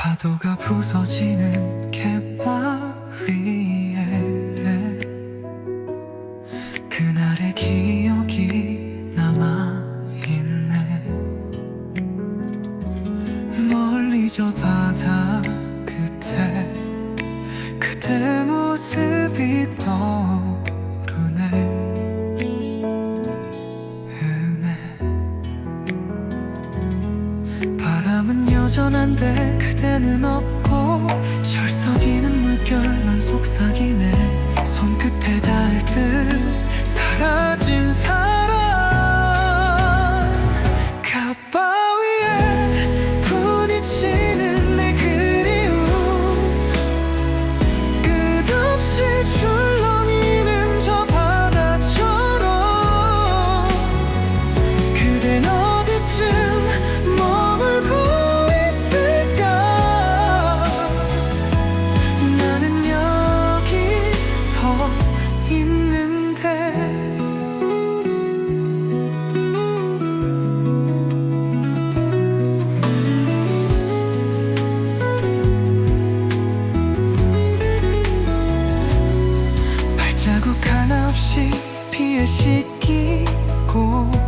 파도가 부서지는 갯바위 그날의 기억이 남아있네. 멀리 저 바다 그때 그때 모습 마음은 여전한데 그대는 없고 철썩이는 물결만 속삭이 있는데. 발자국 하나 없이 피해 씻기고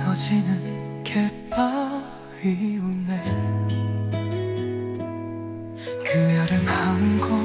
부서지는 갯바위 운네 그 아름 한곳